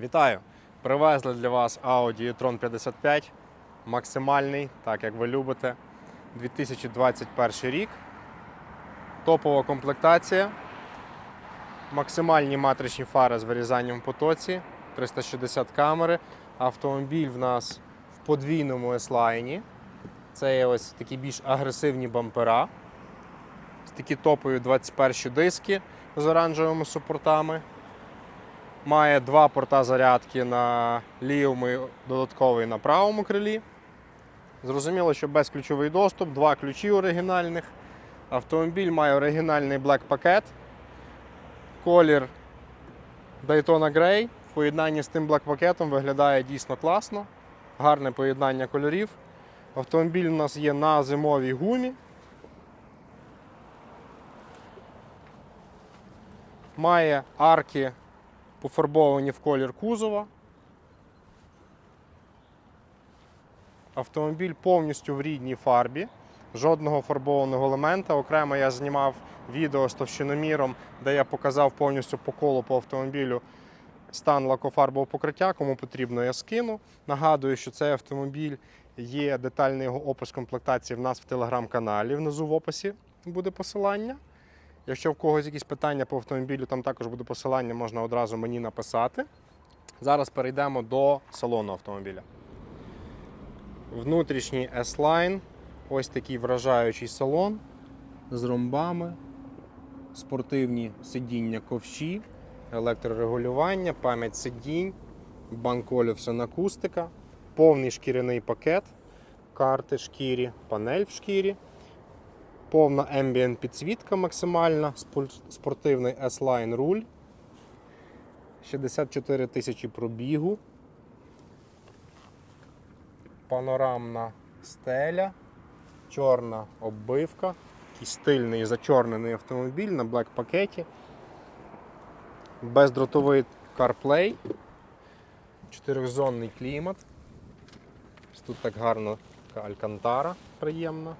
Вітаю! Привезли для вас Audi e-tron 55. Максимальний, так як ви любите. 2021 рік. Топова комплектація. Максимальні матричні фари з вирізанням в потоці. 360 камери. Автомобіль в нас в подвійному S-лайні. Це є ось такі більш агресивні бампера. Ось такі топові 21 диски з оранжевими супортами. Має два порта зарядки на лівому і додатковий на правому крилі. Зрозуміло, що безключовий доступ, два ключі оригінальних. Автомобіль має оригінальний Black пакет. Колір Daytona Grey в поєднанні з тим Black пакетом виглядає дійсно класно. Гарне поєднання кольорів. Автомобіль у нас є на зимовій гумі. Має арки пофарбовані в колір кузова. Автомобіль повністю в рідній фарбі, жодного фарбованого елемента. Окремо я знімав відео з товщиноміром, де я показав повністю по колу по автомобілю стан лакофарбового покриття. Кому потрібно, я скину. Нагадую, що цей автомобіль є детальний його опис комплектації в нас в телеграм-каналі. Внизу в описі буде посилання. Якщо в когось якісь питання по автомобілю, там також буде посилання, можна одразу мені написати. Зараз перейдемо до салону автомобіля. Внутрішній S-Line, ось такий вражаючий салон з ромбами, спортивні сидіння ковші, електрорегулювання, пам'ять сидінь, банк-олівсен акустика, повний шкіряний пакет, карти шкірі, панель в шкірі. Повна ambient підсвітка максимальна, спортивний S-Line руль. 64 тисячі пробігу. Панорамна стеля, чорна оббивка, такий стильний зачорнений автомобіль на блек пакеті. Бездротовий CarPlay, чотирьохзонний клімат. Тут так гарно така алькантара приємна.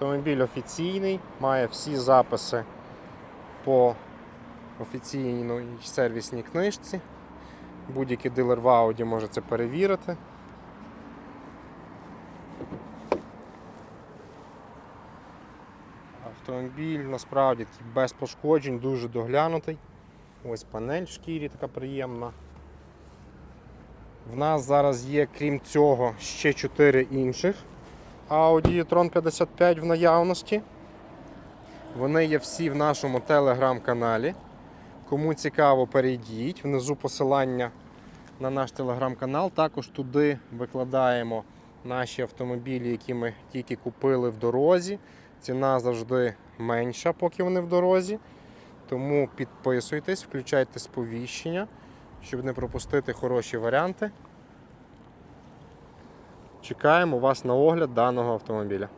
Автомобіль офіційний, має всі записи по офіційній сервісній книжці. Будь-який дилер в Audi може це перевірити. Автомобіль насправді без пошкоджень, дуже доглянутий. Ось панель в шкірі така приємна. В нас зараз є, крім цього, ще 4 інших Audi e-tron 55 в наявності. Вони є всі в нашому телеграм-каналі. Кому цікаво, перейдіть. Внизу посилання на наш телеграм-канал. Також туди викладаємо наші автомобілі, які ми тільки купили в дорозі. Ціна завжди менша, поки вони в дорозі. Тому підписуйтесь, включайте сповіщення, щоб не пропустити хороші варіанти. Чекаємо вас на огляд даного автомобіля.